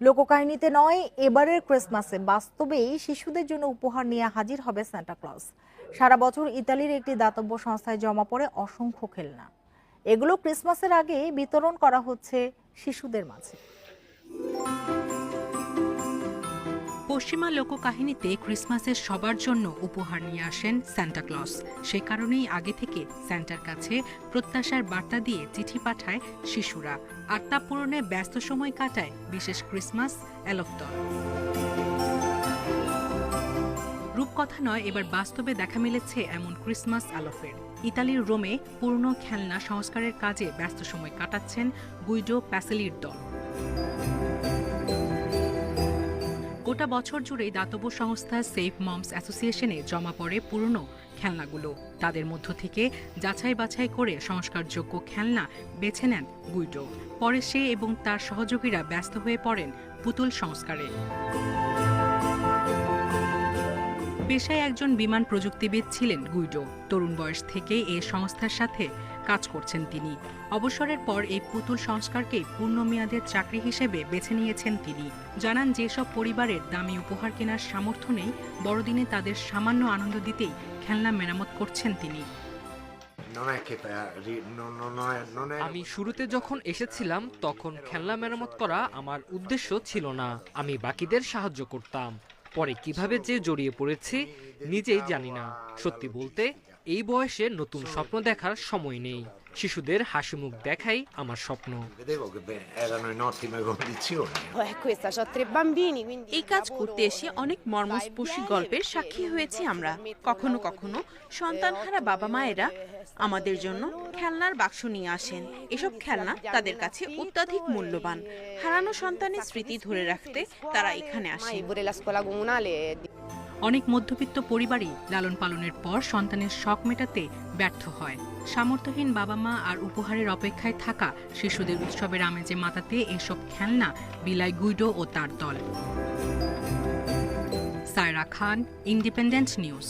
লোককাহিনীতে নয়, এবারের ক্রিসমাসে বাস্তবেই শিশুদের জন্য উপহার নিয়ে হাজির হবে ক্লজ সারা বছর ইতালির একটি দাতব্য সংস্থায় জমা পড়ে অসংখ্য খেলনা। এগুলো ক্রিসমাসের আগে বিতরণ করা হচ্ছে শিশুদের মাঝে। পশ্চিমা লোককাহিনীতে ক্রিসমাসের সবার জন্য উপহার নিয়ে আসেন ক্লজ সে কারণেই আগে থেকে স্যান্টার কাছে প্রত্যাশার বার্তা দিয়ে চিঠি পাঠায় শিশুরা। আর তা পূরণে ব্যস্ত সময় কাটায় বিশেষ ক্রিসমাস এলফতল রূপকথা নয়, এবার বাস্তবে দেখা মিলেছে এমন ক্রিসমাস আলফের ইতালির রোমে পুরনো খেলনা সংস্কারের কাজে ব্যস্ত সময় কাটাচ্ছেন গুইডো প্যাসেলির দল। গোটা বছর জুড়েই দাতব্য সংস্থা সেফ মমস অ্যাসোসিয়েশনে জমা পড়ে পুরনো খেলনাগুলো। তাদের মধ্য থেকে যাচাই বাছাই করে সংস্কারযোগ্য খেলনা বেছে নেন গুইডো। পরে সে এবং তার সহযোগীরা ব্যস্ত হয়ে পড়েন পুতুল সংস্কারে। পেশায় একজন বিমান প্রযুক্তিবিদ ছিলেন গুইডো। তরুণ বয়স থেকেই এ সংস্থার সাথে কাজ করছেন তিনি। অবসরের পর এই পুতুল সংস্কারকেই পূর্ণমেয়াদের চাকরি হিসেবে বেছে নিয়েছেন তিনি। জানান যেসব পরিবারের দামি উপহার কেনার সামর্থ্য নেই বড়দিনে তাদের সামান্য আনন্দ দিতেই খেলনা মেরামত করছেন তিনি। Non è che per- ri- non, non, non è, non è আমি শুরুতে যখন এসেছিলাম তখন খেলনা মেরামত করা আমার উদ্দেশ্য ছিল না। আমি বাকিদের সাহায্য করতাম। পরে কীভাবে যে জড়িয়ে পড়েছি নিজেই জানি না। সত্যি বলতে এই বয়সে নতুন স্বপ্ন দেখার সময় নেই। শিশুদের হাসি মুখ দেখাই আমার স্বপ্ন। এই কাজ করতে এসে অনেক মর্মস্পর্শী গল্পের সাক্ষী হয়েছি আমরা। কখনো কখনো সন্তানহারা বাবা মায়েরা আমাদের জন্য খেলনার বাক্স নিয়ে আসেন। এসব খেলনা তাদের কাছে অত্যাধিক মূল্যবান। হারানো সন্তানের স্মৃতি ধরে রাখতে তারা এখানে Ormai অনেক মধ্যবিত্ত পরিবারই লালন পালনের পর সন্তানের শখ মেটাতে ব্যর্থ হয়। সামর্থ্যহীন বাবা মা আর উপহারের অপেক্ষায় থাকা শিশুদের উৎসবের আমেজে মাতাতে এসব খেলনা বিলাই গুইডো ও তার দল। Saira Khan, independent news.